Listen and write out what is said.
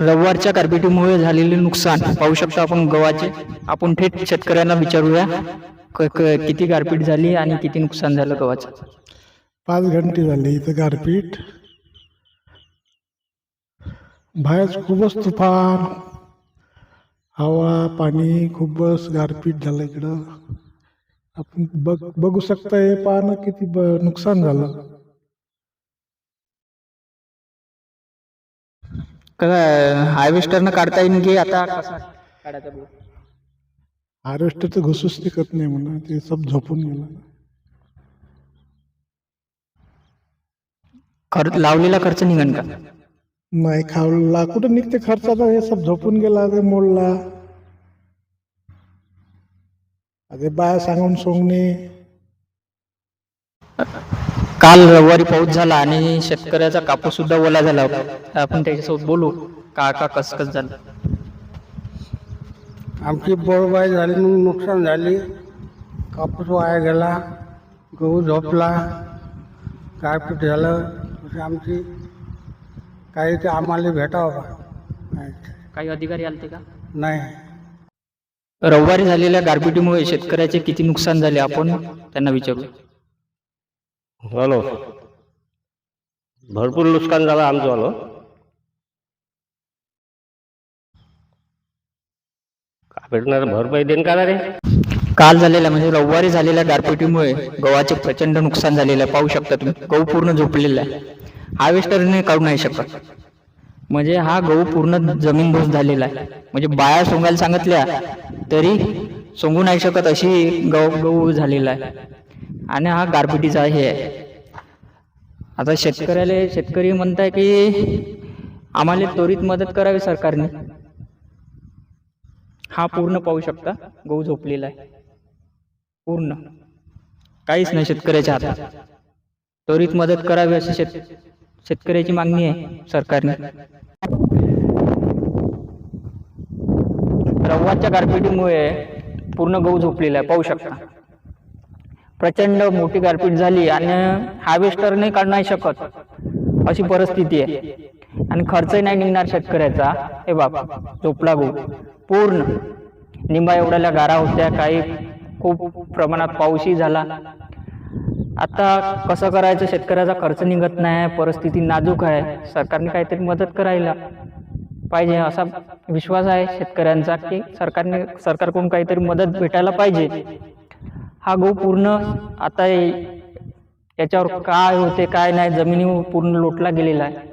रविवारच्या गारपिटीमुळे झालेले नुकसान पाहू शकता आपण गव्हाचे. आपण थेट शेतकऱ्यांना विचारूया क- क- किती गारपीट झाली आणि किती नुकसान झालं गव्हाचं? पाच घंटे झाले इथं गारपीट. बाहेर खूपच तुफान. हवा पाणी खूपच गारपीट झालं इकडं. आपण बघ बघू शकता हे पाहणं किती ब नुकसान झालं. हार्वेस्टरनं काढता येईल की आता कसं? काढायचं बघू. हार्वेस्टर तर घुसूच टिकत नाही म्हणा ते सब झोपून गेलं. खर्च लावलेला खर्च निघन का? नाही खावला कुठं निघते खर्चाचा हे सब झोपून गेला ते मोडला. अरे बाया सांगून सोंगणे. काल रविवारी पाऊस झाला आणि शेतकऱ्याचा कापूस सुद्धा ओला झाला. होता आपण त्याच्यासोबत बोलू. का का कस कस झालं? आमची बोरबाई झाली मग नुकसान झाली. कापूस वाया गेला गहू झोपला गारपीट झालं. म्हणजे आमची काही ते आम्हाला भेटावं. का. काही अधिकारी आलते का? नाही. रविवारी झालेल्या गारपिटीमुळे शेतकऱ्याचे किती नुकसान झाले आपण त्यांना विचारू. हॅलो. भरपूर नुकसान झालं आमचं आलो हो. का भेटणार भरपाई देईन का रे? काल झालेल्या म्हणजे रविवारी झालेल्या गारपिटीमुळे गव्हाचे प्रचंड नुकसान झालेलं आहे. पाहू शकता तुम्ही गहू पूर्ण झोपलेला आहे. हार्वेस्टरने काढू नाही शकत. म्हणजे हा गहू पूर्ण जमीन भूस झालेला आहे. म्हणजे बाया सोंगायला सांगितल्या तरी सोंगू नाही शकत अशी गहू गहू झालेला आहे. आणि हा गारपिटीचा हे आहे. आता शेतकऱ्याला शेतकरी म्हणताय की आम्हाला त्वरित मदत करावी सरकारने. हा पूर्ण पाहू शकता. गहू झोपलेला आहे. पूर्ण. काहीच नाही शेतकऱ्याच्या हातात. त्वरित मदत करावी अशी शेत शेतकऱ्याची मागणी आहे सरकारने. रव्वाच्या गारपिटीमुळे पूर्ण गहू झोपलेला आहे. पाहू शकता. प्रचंड मोठी गारपीट झाली आणि हार्वेस्टरने काढू नाही शकत अशी परिस्थिती आहे. आणि खर्चही नाही निघणार शेतकऱ्याचा. हे बाबा झोपला गो पूर्ण. निंबा एवढ्याला गारा होत्या काही खूप प्रमाणात पाऊसही झाला. आता कसं करायचं? शेतकऱ्याचा खर्च निघत नाही परिस्थिती नाजूक आहे. सरकारने काहीतरी मदत करायला पाहिजे असा विश्वास आहे शेतकऱ्यांचा की सरकारने सरकारकडून काहीतरी मदत भेटायला पाहिजे. गहू पूर्ण आता याच्यावर काय होते काय नाही जमिनीवर पूर्ण लोटला गेलेला आहे.